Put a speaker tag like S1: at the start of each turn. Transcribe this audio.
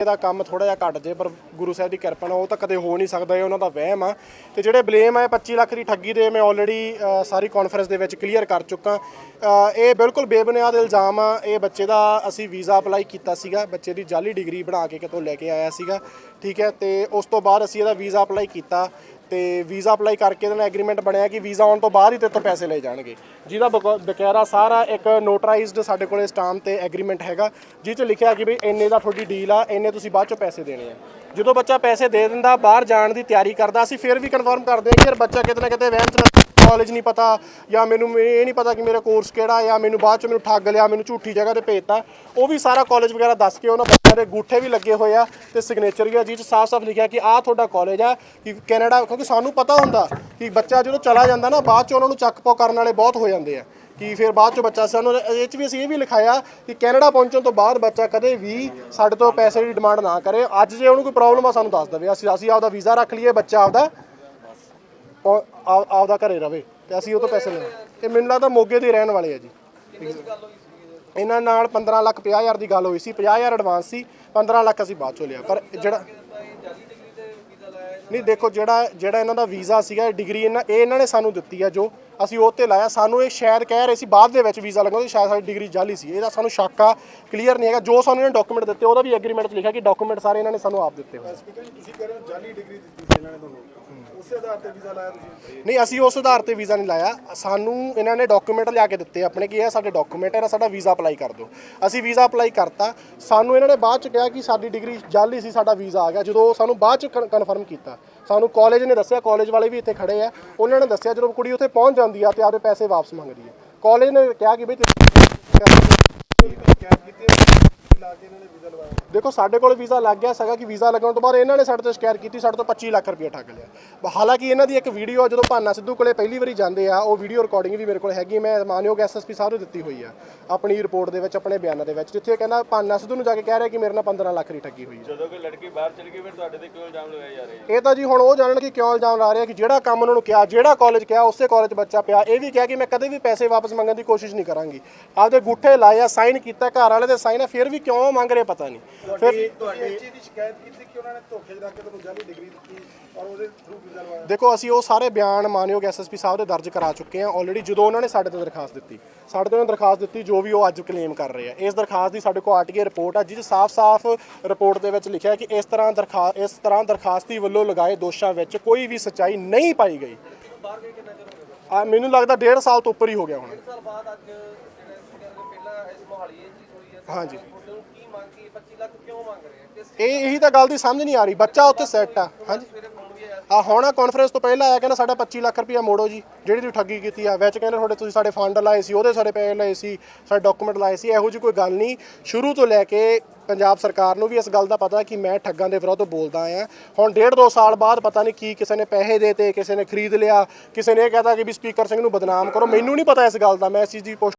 S1: ਇਹਦਾ ਕੰਮ ਥੋੜਾ ਜਿਹਾ ਘਟ ਜੇ, ਪਰ ਗੁਰੂ ਸਾਹਿਬ ਦੀ ਕਿਰਪਾ ਨਾਲ ਉਹ ਤਾਂ ਕਦੇ ਹੋ ਨਹੀਂ ਸਕਦਾ, ਇਹ ਉਹਨਾਂ ਦਾ ਵਹਿਮ ਆ। ਤੇ ਜਿਹੜੇ ਬਲੇਮ ਆ, ਇਹ 25 ਲੱਖ ਦੀ ਠੱਗੀ ਦੇ ਮੈਂ ਆਲਰੇਡੀ ਸਾਰੀ ਕਾਨਫਰੰਸ ਦੇ ਵਿੱਚ ਕਲੀਅਰ ਕਰ ਚੁੱਕਾ। ਇਹ ਬਿਲਕੁਲ ਬੇਬੁਨਿਆਦ ਇਲਜ਼ਾਮ ਆ। ਇਹ ਬੱਚੇ ਦਾ ਅਸੀਂ ਵੀਜ਼ਾ ਅਪਲਾਈ ਕੀਤਾ ਸੀਗਾ। ਬੱਚੇ ਦੀ ਜਾਲੀ ਡਿਗਰੀ ਬਣਾ ਕੇ ਕਿਤੋਂ ਲੈ ਕੇ ਆਇਆ ਸੀਗਾ। ਠੀਕ ਹੈ, ਤੇ ਉਸ ਤੋਂ ਬਾਅਦ ਅਸੀਂ ਇਹਦਾ ਵੀਜ਼ਾ ਅਪਲਾਈ ਕੀਤਾ। ਤੇ ਵੀਜ਼ਾ ਅਪਲਾਈ ਕਰਕੇ ਇਹਦੇ ਨਾਲ ਐਗਰੀਮੈਂਟ ਬਣਿਆ ਕਿ ਵੀਜ਼ਾ ਆਉਣ ਤੋਂ ਬਾਅਦ ਹੀ ਤੇਰੇ ਤੋਂ ਪੈਸੇ ਲਏ ਜਾਣਗੇ। ਜਿਹਦਾ ਬਕ, ਬਕਾਇਦਾ ਸਾਰਾ ਇੱਕ ਨੋਟਰਾਈਜ਼ਡ ਸਾਡੇ ਕੋਲੇ ਸਟਾਂਪ ਤੇ ਐਗਰੀਮੈਂਟ ਹੈਗਾ ਜਿਹ 'ਚ ਲਿਖਿਆ ਕਿ ਵੀ ਇੰਨੇ ਦਾ ਤੁਹਾਡੀ ਡੀਲ ਆ, ਇੰਨੇ ਤੁਸੀਂ ਬਾਅਦ ਚੋਂ ਪੈਸੇ ਦੇਣੇ ਆ। ਜਦੋਂ ਬੱਚਾ ਪੈਸੇ ਦੇ ਦਿੰਦਾ, ਬਾਹਰ ਜਾਣ ਦੀ ਤਿਆਰੀ ਕਰਦਾ, ਅਸੀਂ ਫਿਰ ਵੀ ਕਨਫਰਮ ਕਰਦੇ ਹਾਂ ਕਿ ਯਾਰ ਬੱਚਾ ਕਿਤੇ ਨਾ ਕਿਤੇ ਵਹਿਮ 'ਚ ਨਾ ਕਾਲਜ ਨਹੀਂ ਪਤਾ ਜਾਂ ਮੈਨੂੰ ਇਹ ਨਹੀਂ ਪਤਾ ਕਿ ਮੇਰਾ ਕੋਰਸ ਕਿਹੜਾ ਜਾਂ ਮੈਨੂੰ ਬਾਅਦ ਚ ਮੈਨੂੰ ਠੱਗ ਲਿਆ, ਮੈਨੂੰ ਝੂਠੀ ਜਗ੍ਹਾ ਤੇ ਭੇਜਤਾ। ਉਹ ਵੀ ਸਾਰਾ ਕਾਲਜ ਵਗੈਰਾ ਦੱਸ ਕੇ ਉਹਨਾਂ ਬੱਚਿਆਂ ਦੇ ਗੂਠੇ ਵੀ ਲੱਗੇ ਹੋਏ ਆ ਤੇ ਸਿਗਨੇਚਰ ਵੀ ਆ ਜਿਹ ਚ ਸਾਫ਼-ਸਾਫ਼ ਲਿਖਿਆ ਕਿ ਆਹ ਤੁਹਾਡਾ ਕਾਲਜ ਆ, ਕਿ ਕੈਨੇਡਾ ਕਿਉਂਕਿ ਸਾਨੂੰ ਪਤਾ ਹੁੰਦਾ ਕਿ ਬੱਚਾ ਜਦੋਂ ਚਲਾ ਜਾਂਦਾ ਨਾ, ਬਾਅਦ ਚ ਉਹਨਾਂ ਨੂੰ ਚੱਕ ਪੋ ਕਰਨ ਵਾਲੇ ਬਹੁਤ ਹੋ ਜਾਂਦੇ ਆ। ਕਿ ਫਿਰ ਬਾਅਦ ਚ ਬੱਚਾ ਸਾਨੂੰ ਇਹ ਚ ਵੀ ਅਸੀਂ ਇਹ ਵੀ ਲਿਖਾਇਆ ਕਿ ਕੈਨੇਡਾ ਪਹੁੰਚਣ ਤੋਂ ਬਾਅਦ ਬੱਚਾ ਕਦੇ ਵੀ ਸਾਡੇ ਤੋਂ ਪੈਸੇ ਦੀ ਡਿਮਾਂਡ ਨਾ ਕਰੇ। ਅੱਜ ਜੇ ਉਹਨੂੰ ਕੋਈ ਪ੍ਰੋਬਲਮ ਆ, ਸਾਨੂੰ ਦੱਸ ਦੇਵੇ। ਅਸੀਂ ਅਸੀਂ ਆਪਦਾ ਵੀਜ਼ਾ ਰੱਖ ਲਈਏ, ਬੱਚਾ ਆਪਦਾ ਉਹ ਆਪ- ਆਪਦਾ ਘਰੇ ਰਵੇ ਤੇ ਅਸੀਂ ਉਹ ਤੋਂ ਪੈਸੇ ਲੈਣੇ ਇਹ ਮੈਨੂੰ ਲੱਗਦਾ ਮੋਗੇ ਦੇ ਰਹਿਣ ਵਾਲੇ ਆ ਜੀ। ਇਹਨਾਂ ਨਾਲ 15 ਲੱਖ 50 ਹਜ਼ਾਰ ਦੀ ਗੱਲ ਹੋਈ ਸੀ 50 ਹਜ਼ਾਰ ਐਡਵਾਂਸ ਸੀ 15 ਲੱਖ ਅਸੀਂ ਬਾਅਦ ਚੋਂ ਲਿਆ। ਪਰ ਜਿਹੜਾ ਨਹੀਂ, ਦੇਖੋ ਜਿਹੜਾ ਜਿਹੜਾ ਇਹਨਾਂ ਦਾ ਵੀਜ਼ਾ ਸੀਗਾ, ਇਹ ਡਿਗਰੀ ਇਹਨਾਂ ਇਹ ਇਹਨਾਂ ਨੇ ਸਾਨੂੰ ਦਿੱਤੀ ਆ ਜੋ ਅਸੀਂ ਉਹ ਤੇ ਲਾਇਆ। ਸਾਨੂੰ ਇਹ ਸ਼ਾਇਦ ਕਹਿ ਰਹੇ ਸੀ, ਬਾਅਦ ਦੇ ਵਿੱਚ ਵੀਜ਼ਾ ਲੱਗਣਾ ਸ਼ਾਇਦ ਸਾਡੀ ਡਿਗਰੀ ਜਾਲੀ ਸੀ। ਇਹਦਾ ਸਾਨੂੰ ਸ਼ੱਕ ਆ ਕਲੀਅਰ ਨਹੀਂ ਹੈਗਾ। ਜੋ ਸਾਨੂੰ ਇਹਨਾਂ ਡਾਕੂਮੈਂਟ ਦਿੱਤੇ, ਉਹਦਾ ਵੀ ਐਗਰੀਮੈਂਟ 'ਚ ਲਿਖਿਆ ਕਿ ਡਾਕੂਮੈਂਟ ਸਾਰੇ ਇਹਨਾਂ ਨੇ ਸਾਨੂੰ ਆਪ ਦਿੱਤੇ ਹੋਏ
S2: ਸਪੀਕਰ ਜੀ ਤੁਸੀਂ ਕਹਿ ਰਹੇ ਹੋ ਜਾਲੀ ਡਿਗਰੀ ਦਿੱਤੀ ਸੀ ਇਹਨਾਂ ਨੇ ਤੁਹਾਨੂੰ। ਉਸੇ ਆਧਾਰ ਤੇ ਵੀਜ਼ਾ ਲਾਇਆ ਤੁਸੀਂ?
S1: ਨਹੀਂ ਅਸੀਂ ਉਸ ਆਧਾਰ ਤੇ ਵੀਜ਼ਾ ਨਹੀਂ ਲਾਇਆ। ਸਾਨੂੰ ਇਹਨਾਂ ਨੇ ਡਾਕੂਮੈਂਟ ਲਿਆ ਕੇ ਦਿੱਤੇ ਆਪਣੇ ਕਿ ਇਹ ਸਾਡੇ ਡਾਕੂਮੈਂਟ ਹੈ ਸਾਡਾ ਵੀਜ਼ਾ ਅਪਲਾਈ ਕਰ ਦਿਓ। ਅਸੀਂ ਵੀਜ਼ਾ ਅਪਲਾਈ ਕਰਤਾ। ਸਾਨੂੰ ਇਹਨਾਂ ਨੇ ਬਾਅਦ ਚ ਕਿਹਾ ਕਿ ਸਾਡੀ ਡਿਗਰੀ ਜਾਲੀ ਸੀ ਸਾਡਾ ਵੀਜ਼ਾ ਆ ਗਿਆ। ਜਦੋਂ ਸਾਨੂੰ ਬਾਅਦ ਚ ਕਨਫਰਮ ਕੀਤਾ ਸਾਨੂੰ ਕਾਲਜ ਨੇ ਦੱਸਿਆ ਕਾਲਜ ਵਾਲੇ ਵੀ ਇੱਥੇ ਖੜੇ ਆ। ਉਹਨਾਂ ਨੇ ਦੱਸਿਆ ਜਦੋਂ ਕੁੜੀ ਉੱਥੇ ਪਹੁੰਚ ਜਾਂਦੀ ਆ ਤੇ ਆਪਦੇ ਪੈਸੇ ਵਾਪਸ ਮੰਗਦੀ ਹੈ ਕਾਲਜ ਨੇ ਕਿਹਾ ਕਿ ਬਈ
S2: ਹੈ ਲਾ ਕੇ ਇਹਨਾਂ ਨੇ ਵੀਜ਼ਾ ਲਵਾਇਆ।
S1: ਦੇਖੋ ਸਾਡੇ ਕੋਲ ਵੀਜ਼ਾ ਲੱਗ ਗਿਆ ਸੀਗਾ ਕਿ ਵੀਜ਼ਾ ਲੱਗਣ ਤੋਂ ਬਾਅਦ ਇਹਨਾਂ ਨੇ ਸਾਡੇ ਤੋਂ ਸ਼ਿਕਾਇਤ ਕੀਤੀ ਸਾਡੇ ਤੋਂ 25 ਲੱਖ ਰੁਪਏ ਠੱਗ ਲਿਆ। ਹਾਲਾਂਕਿ ਇਹਨਾਂ ਦੀ ਇੱਕ ਵੀਡੀਓ ਜਦੋਂ ਭਾਨਾ ਸਿੱਧੂ ਕੋਲੇ ਪਹਿਲੀ ਵਾਰੀ ਜਾਂਦੇ ਆ ਉਹ ਵੀਡੀਓ ਰਿਕਾਰਡਿੰਗ ਵੀ ਮੇਰੇ ਕੋਲ ਹੈਗੀ ਮੈਂ ਮਾਨਯੋਗ ਐਸਐਸਪੀ ਸਾਹਿਬ ਨੂੰ ਦਿੱਤੀ ਹੋਈ ਆ ਆਪਣੀ ਰਿਪੋਰਟ ਦੇ ਵਿੱਚ ਆਪਣੇ ਬਿਆਨਾਂ ਦੇ ਵਿੱਚ ਜਿੱਥੇ ਇਹ ਕਹਿੰਦਾ ਭਾਨਾ ਸਿੱਧੂ ਨੂੰ ਜਾ ਕੇ ਕਹਿ ਰਿਹਾ ਕਿ ਮੇਰੇ ਨਾਲ 15 ਲੱਖ ਦੀ ਠੱਗੀ ਹੋਈ
S3: ਜਦੋਂ ਕੋਈ ਲੜਕੀ ਬਾਹਰ ਚਲੀ ਗਈ ਫਿਰ ਤੁਹਾਡੇ ਤੇ ਕਿਉਂ ਇਲਜ਼ਾਮ ਲਗਾਏ ਜਾ ਰਹੇ
S1: ਇਹ ਤਾਂ ਜੀ ਹੁਣ ਉਹ ਜਾਣਨ ਕਿ ਕਿਉਂ ਇਲਜ਼ਾਮ ਲਾ ਰਿਹਾ ਕਿ ਜਿਹੜਾ ਕੰਮ ਉਹਨਾਂ ਨੂੰ ਕਿਹਾ ਜਿਹੜਾ ਕਾਲਜ ਕਿਹਾ ਉਸੇ ਕਾਲਜ ਬੱਚਾ ਪਿਆ। ਇਹ ਵੀ ਕਿਹਾ ਕਿ ਮੈਂ ਕਦੇ ਵੀ ਪੈਸੇ ਵਾਪਸ ਮੰਗਣ ਦੀ ਕੋਸ਼ਿਸ਼ ਨਹੀਂ ਕਰਾਂਗੀ। ਆਪਦੇ ਗੁੱਠੇ ਲਾਇਆ ਸਾਈਨ ਕੀਤਾ ਘਰ ਵਾਲੇ ਦੇ ਸਾਈਨ ਆ ਫਿਰ ਵੀ ਕਿਉਂ ਮੰਗ ਰਹੇ ਪਤਾ ਨਹੀਂ। ਫਿਰ
S2: ਤੁਹਾਡੀ ਇਸ ਚੀਜ਼ ਦੀ ਸ਼ਿਕਾਇਤ ਕੀਤੀ ਕਿ ਉਹਨਾਂ ਨੇ ਧੋਖੇ 'ਚ ਰੱਖ ਕੇ ਤੁਹਾਨੂੰ ਜਾਲੀ ਡਿਗਰੀ ਦਿੱਤੀ ਔਰ ਉਹਦੇ ਥਰੂ ਵੀਜ਼ਾ ਲਵਾਇਆ?
S1: ਦੇਖੋ ਅਸੀਂ ਉਹ ਸਾਰੇ ਬਿਆਨ ਮਾਨਯੋਗ ਐਸਐਸਪੀ ਸਾਹਿਬ ਦੇ ਦਰਜ ਕਰਾ ਚੁੱਕੇ ਹਾਂ ਆਲਰੇਡੀ ਜਦੋਂ ਉਹਨਾਂ ਨੇ ਸਾਡੇ ਤੇ ਦਰਖਾਸਤ ਦਿੱਤੀ। ਸਾਡੇ ਤੇ ਉਹਨਾਂ ਦਰਖਾਸਤ ਦਿੱਤੀ ਜੋ ਵੀ ਉਹ ਅੱਜ ਕਲੇਮ ਕਰ ਰਹੇ ਆ। ਇਸ ਦਰਖਾਸਤ ਦੀ ਸਾਡੇ ਕੋਲ ਆਰਟੀਏ ਰਿਪੋਰਟ ਆ ਜਿਸ ਸਾਫ਼-ਸਾਫ਼ ਰਿਪੋਰਟ ਦੇ ਵਿੱਚ ਲਿਖਿਆ ਕਿ ਇਸ ਤਰ੍ਹਾਂ ਦਰਖਾਸਤ ਇਸ ਤਰ੍ਹਾਂ ਦਰਖਾਸਤੀ ਵੱਲੋਂ ਲਗਾਏ ਦੋਸ਼ਾਂ ਵਿੱਚ ਕੋਈ ਵੀ ਸੱਚਾਈ ਨਹੀਂ ਪਾਈ ਗਈ। ਆ ਮੈਨੂੰ ਲੱਗਦਾ 1.5 ਸਾਲ ਤੋਂ ਉੱਪਰ ਹੀ ਹੋ ਗਿਆ ਹੁਣ।
S4: ਸਾਲ ਬਾਅਦ ਅੱਜ ਜਿਹੜਾ ਸੀਗਾ ਪਹਿਲਾਂ ਇਸ ਮੋਹਾਲੀ ਇਹ ਚੀਜ਼ ਹੋਈ ਹੈ
S1: ਹਾਂਜੀ।
S4: ਮੰਗ ਕੀ 25 ਲੱਖ ਕਿਉਂ ਮੰਗ ਰਹੇ ਆ ਕਿਸ
S1: ਇਹ ਇਹੀ ਤਾਂ ਗੱਲ ਦੀ ਸਮਝ ਨਹੀਂ ਆ ਰਹੀ। ਬੱਚਾ ਉੱਥੇ ਸੈੱਟ ਆ। ਹਾਂਜੀ।
S4: ਸਵੇਰੇ ਫੋਨ ਵੀ ਆਇਆ
S1: ਆ ਹੁਣ ਕਾਨਫਰੰਸ ਤੋਂ ਪਹਿਲਾਂ ਆਇਆ ਕਹਿੰਦਾ ਸਾਡਾ 25 ਲੱਖ ਰੁਪਇਆ ਮੋੜੋ ਜੀ। ਜਿਹੜੀ ਤੁਸੀਂ ਠੱਗੀ ਕੀਤੀ ਆ ਵਿੱਚ ਕਹਿੰਦੇ ਤੁਹਾਡੇ ਤੁਸੀਂ ਸਾਡੇ ਫੰਡ ਲਾਏ ਸੀ ਉਹਦੇ ਸਾਡੇ ਪੈਸੇ ਲਏ ਸੀ ਸਾਡੇ ਡਾਕੂਮੈਂਟ ਲਾਏ ਸੀ ਇਹੋ ਜਿਹੀ ਕੋਈ ਗੱਲ ਨਹੀਂ। ਸ਼ੁਰੂ ਤੋਂ ਲੈ ਕੇ ਪੰਜਾਬ ਸਰਕਾਰ ਨੂੰ ਵੀ ਇਸ ਗੱਲ ਦਾ ਪਤਾ ਕਿ ਮੈਂ ਠੱਗਾਂ ਦੇ ਵਿਰੁੱਧ ਬੋਲਦਾ ਆ ਹੁਣ ਡੇਢ ਦੋ ਸਾਲ ਬਾਅਦ ਪਤਾ ਨਹੀਂ ਕੀ ਕਿਸੇ ਨੇ ਪੈਸੇ ਦੇਤੇ ਕਿਸੇ ਨੇ ਖਰੀਦ ਲਿਆ ਕਿਸੇ ਨੇ ਇਹ ਕਹਤਾ ਕਿ ਵੀ ਸਪੀਕਰ ਸਿੰਘ ਨੂੰ ਬਦਨਾਮ ਕਰੋ। ਮੈਨੂੰ ਨਹੀਂ ਪਤਾ ਇਸ ਗੱਲ ਦਾ ਮੈਂ ਇਸ ਚੀਜ਼ ਦੀ ਪੁਸ਼ਟੀ